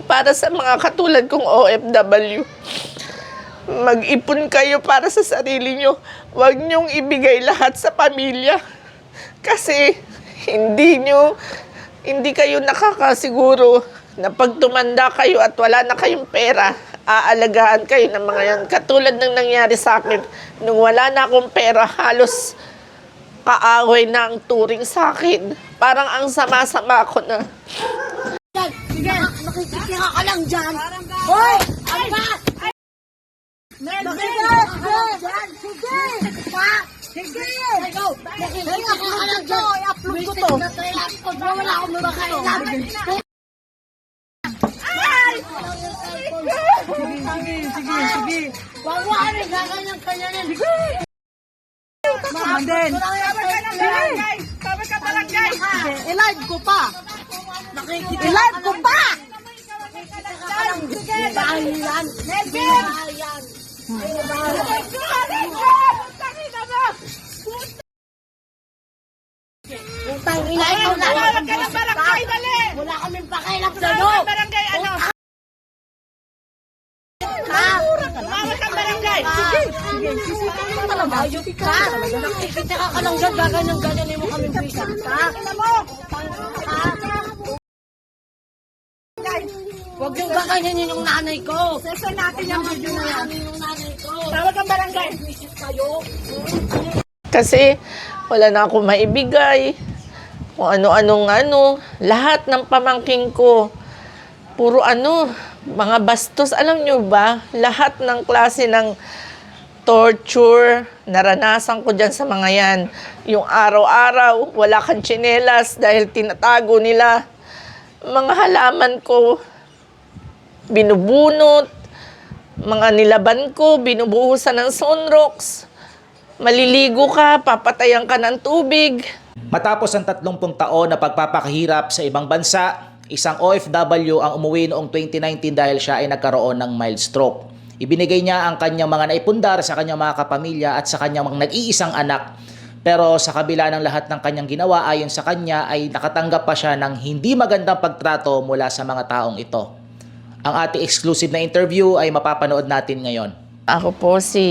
Para sa mga katulad kong OFW, mag-ipon kayo para sa sarili nyo. Huwag nyong ibigay lahat sa pamilya. Kasi hindi nyo, hindi kayo nakakasiguro na pag tumanda kayo at wala na kayong pera, aalagaan kayo ng mga yan. Katulad ng nangyari sa akin, nung wala na akong pera, halos kaaway na ang turing sa akin. Parang ang sama-sama ko na. Sige, nakikitira ka lang dyan. Hoy! Aba! Nakikitira ka lang dyan. Sige! Sige! Nakikitira ka lang dyan. I-upload ko to. Wala akong makakailan. Sige, sige, sige. Wag mo kami gaganyan-kanya yan. Sige! Tama din. Tawag ka barangay! I-live ko pa. I-live ko pa! Dahil yan. Dahil yan. Putang ina, ikaw na ka ng! Wala kaming pakialam sa'yo. Barangay, ano? Ha? Tawag ka barangay! Sige, sige, sisipan mo talaga. Ayok ka. Nakikitira ka lang dyan, gaganyan-ganyan mo kami bisa. Ha? Huwag yung nanay ko. Sesa natin yung video na yan. Yung nanay ko. Tawag ang barangay! Visit kayo. Kasi wala na akong maibigay. Kung ano-anong ano. Lahat ng pamangking ko, puro ano, mga bastos. Alam nyo ba, lahat ng klase ng torture, naranasan ko dyan sa mga yan. Yung araw-araw, wala kang tsinelas dahil tinatago nila. Mga halaman ko, binubunot. Mga nilaban ko, binubuhusan ng sunrocks. Maliligo ka, papatayan ka ng tubig. Matapos ang 30 taon na pagpapakahirap sa ibang bansa, isang OFW ang umuwi noong 2019 dahil siya ay nagkaroon ng mild stroke. Ibinigay niya ang kanyang mga naipundar sa kanyang mga kapamilya at sa kanyang mga nag-iisang anak. Pero sa kabila ng lahat ng kanyang ginawa ayon sa kanya ay nakatanggap pa siya ng hindi magandang pagtrato mula sa mga taong ito. Ang ating exclusive na interview ay mapapanood natin ngayon. Ako po si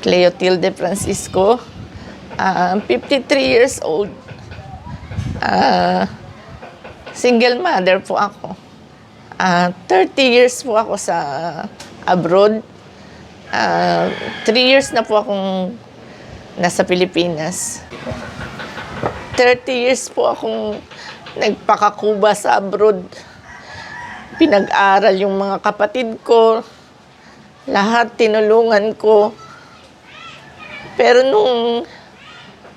Cleotilde Francisco. Ah, 53 years old. Ah, single mother po ako. Ah, 30 years po ako sa abroad. Ah, 3 years na po akong nasa Pilipinas. 30 years po akong nagpakakuba sa abroad. Pinag-aral yung mga kapatid ko. Lahat tinulungan ko. Pero nung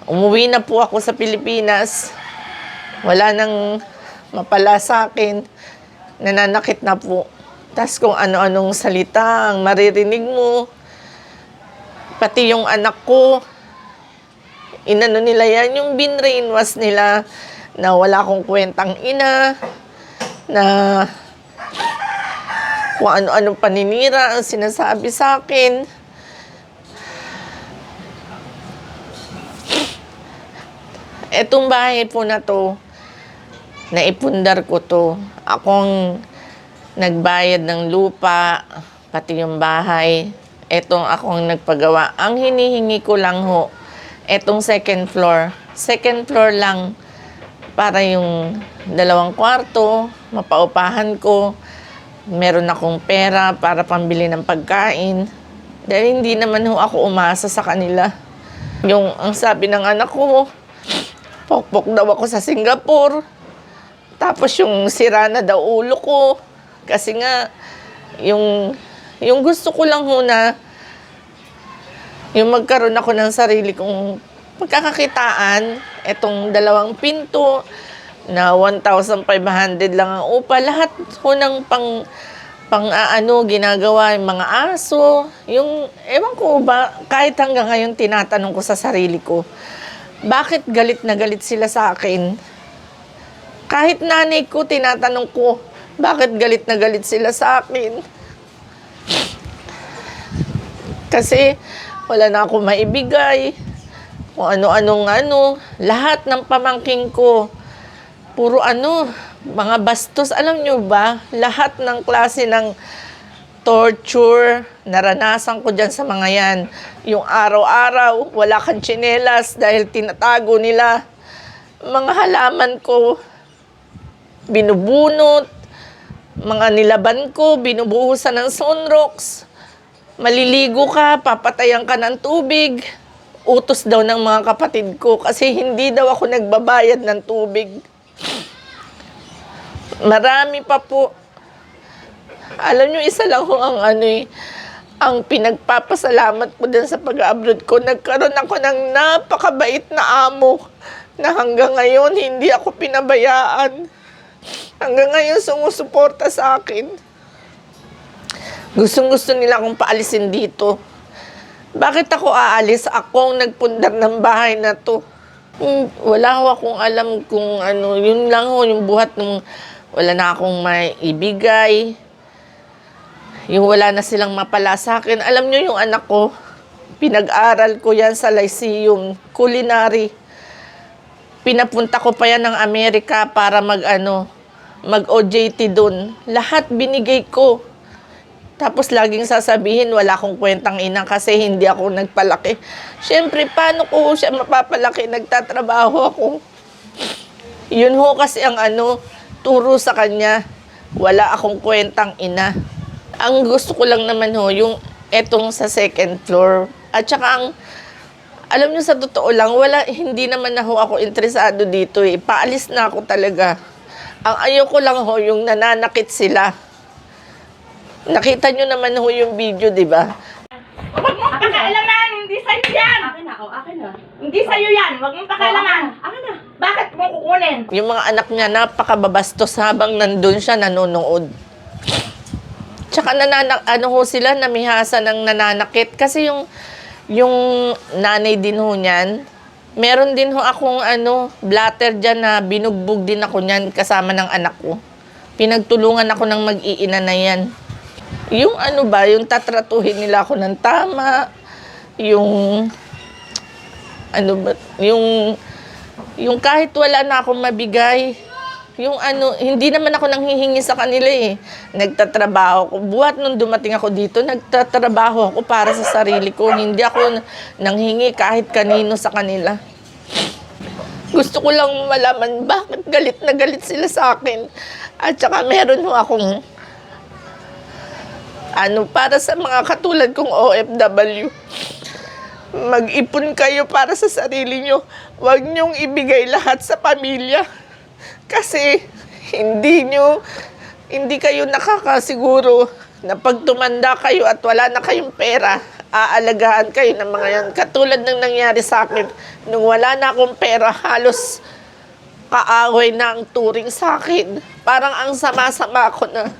umuwi na po ako sa Pilipinas, wala nang mapala sa akin. Nananakit na po. Tapos kung ano-anong salita ang maririnig mo. Pati yung anak ko, inano nila yan, yung binrainwash nila na wala akong kwentang ina, na kung ano-ano paninira ang sinasabi sa akin. Etong bahay po na to, naipundar ko to. Akong nagbayad ng lupa, pati yung bahay. Etong akong nagpagawa. Ang hinihingi ko lang ho, etong second floor. Second floor lang para yung dalawang kwarto, mapaupahan ko. Meron akong pera para pambili ng pagkain. Dahil hindi naman ho ako umasa sa kanila. Yung ang sabi ng anak ko, pokpok daw ako sa Singapore. Tapos yung sira na daw ulo ko. Kasi nga, yung, yung gusto ko lang ho na yung magkaroon ako ng sarili kong pagkakakitaan, etong dalawang pinto na 1,500 lang ang upa, lahat ho ng pang pang aano ginagawa yung mga aso, yung ewan ko ba kahit hanggang ngayon tinatanong ko sa sarili ko, bakit galit na galit sila sa akin? Kahit nanay ko tinatanong ko, bakit galit na galit sila sa akin? Kasi wala na ako maibigay. Kung ano-anong ano, lahat ng pamangking ko, puro ano, mga bastos. Alam nyo ba, lahat ng klase ng torture, naranasan ko dyan sa mga yan. Yung araw-araw, wala kang tsinelas dahil tinatago nila. Mga halaman ko, binubunot. Mga nilaban ko, binubuhusan ng sunrocks. Maliligo ka, papatayan ka ng tubig. Utos daw ng mga kapatid ko kasi hindi daw ako nagbabayad ng tubig. Marami pa po. Alam nyo, isa lang ho ang ano eh, ang pinagpapasalamat ko din sa pag-abroad ko. Nagkaroon ako ng napakabait na amo na hanggang ngayon hindi ako pinabayaan. Hanggang ngayon sumusuporta sa akin. Gustong gusto nila akong paalisin dito. Bakit ako aalis? Ako ang nagpundar ng bahay na to. Hmm, wala ho akong alam kung ano, yun lang ho, yung buhat nung wala na akong may ibigay. Yung wala na silang mapala sa akin. Alam nyo yung anak ko, pinag-aral ko yan sa Lyceum, culinary. Pinapunta ko pa yan ng Amerika para mag ano, mag OJT doon. Lahat binigay ko. Tapos laging sasabihin, wala akong kwentang ina kasi hindi ako nagpalaki. Siyempre, paano ko siya mapapalaki? Nagtatrabaho ako. Yun ho kasi ang ano, turo sa kanya, wala akong kwentang ina. Ang gusto ko lang naman ho, yung etong sa second floor. At saka ang, alam niyo sa totoo lang, wala, hindi naman na ho ako interesado dito eh. Paalis na ako talaga. Ang ayoko lang ho, yung nananakit sila. Nakita niyo naman ho yung video, di ba? Huwag mong hindi sa'yo yan. Akin na, oh, akin na. Hindi sa'yo yan, huwag mong pakialaman. Akin na. Bakit mo kukunin? Yung mga anak niya, napakababastos habang nandun siya nanonood. Tsaka nananak, ano ho sila, namihasa ng nananakit. Kasi yung, yung nanay din ho niyan, meron din ho akong ano, blatter dyan na binugbog din ako niyan kasama ng anak ko. Pinagtulungan ako ng mag-iina na yan. Yung ano ba, yung tatratuhin nila ako ng tama, yung ano ba, yung yung kahit wala na akong mabigay, yung ano, hindi naman ako nanghihingi sa kanila eh. Nagtatrabaho ko. Buhat nung dumating ako dito, nagtatrabaho ako para sa sarili ko. Hindi ako nanghingi kahit kanino sa kanila. Gusto ko lang malaman bakit galit na galit sila sa akin. At saka meron ho akong ano, para sa mga katulad kong OFW mag-ipon kayo para sa sarili nyo. Huwag nyong ibigay lahat sa pamilya. Kasi hindi nyo, hindi kayo nakakasiguro na pag tumanda kayo at wala na kayong pera, aalagaan kayo ng mga yan. Katulad ng nangyari sa akin, nung wala na akong pera, halos kaaway na ang turing sa akin. Parang ang sama-sama ko na.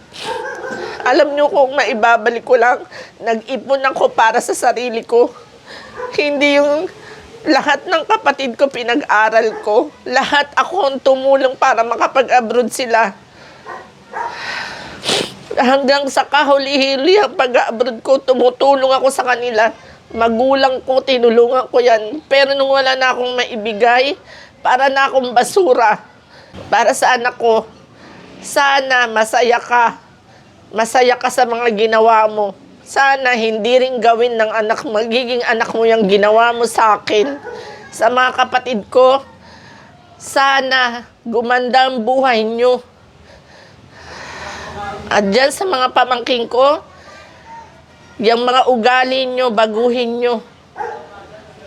Alam nyo kung maibabalik ko lang, nag-ipon ako para sa sarili ko. Hindi yung lahat ng kapatid ko pinag-aral ko. Lahat ako ang tumulong para makapag-abroad sila. Hanggang sa kahuli-huli ang pag-abroad ko, tumutulong ako sa kanila. Magulang ko, tinulungan ko yan. Pero nung wala na akong maibigay, para na akong basura. Para sa anak ko, sana masaya ka. Masaya ka sa mga ginawa mo. Sana hindi rin gawin ng anak, magiging anak mo yung ginawa mo sa akin. Sa mga kapatid ko, sana gumanda ang buhay nyo. At dyan sa mga pamangking ko, yung mga ugali nyo, baguhin nyo.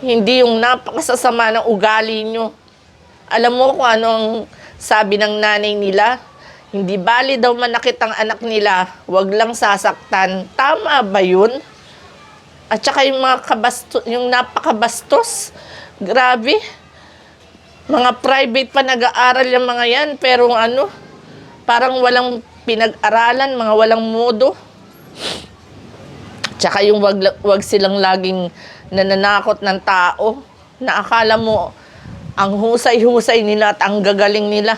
Hindi yung napakasasama ng ugali nyo. Alam mo kung ano ang sabi ng nanay nila? Hindi bali daw manakit ang anak nila, wag lang sasaktan. Tama ba yun? At saka yung mga kabastos, yung napakabastos, grabe. Mga private pa nag-aaral yung mga yan, pero ano, parang walang pinag-aralan, mga walang modo. Tsaka yung wag, wag silang laging nananakot ng tao na akala mo ang husay-husay nila at ang gagaling nila.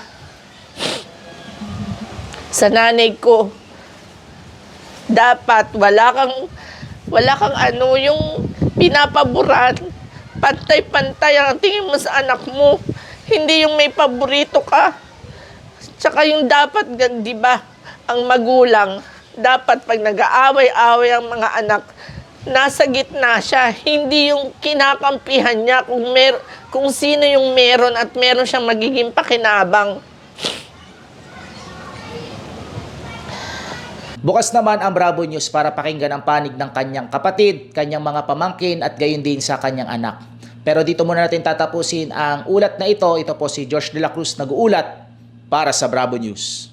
Sa nanay ko, dapat wala kang wala kang ano yung pinapaboran. Pantay-pantay ang tingin mo sa anak mo. Hindi yung may paborito ka. Tsaka yung dapat, di ba, ang magulang, dapat pag nag-aaway-away ang mga anak, nasa gitna siya. Hindi yung kinakampihan niya kung, mer kung sino yung meron at meron siyang magiging pakinabang. Bukas naman ang Bravo News para pakinggan ang panig ng kanyang kapatid, kanyang mga pamangkin at gayon din sa kanyang anak. Pero dito muna natin tatapusin ang ulat na ito. Ito po si George De La Cruz nag-uulat para sa Bravo News.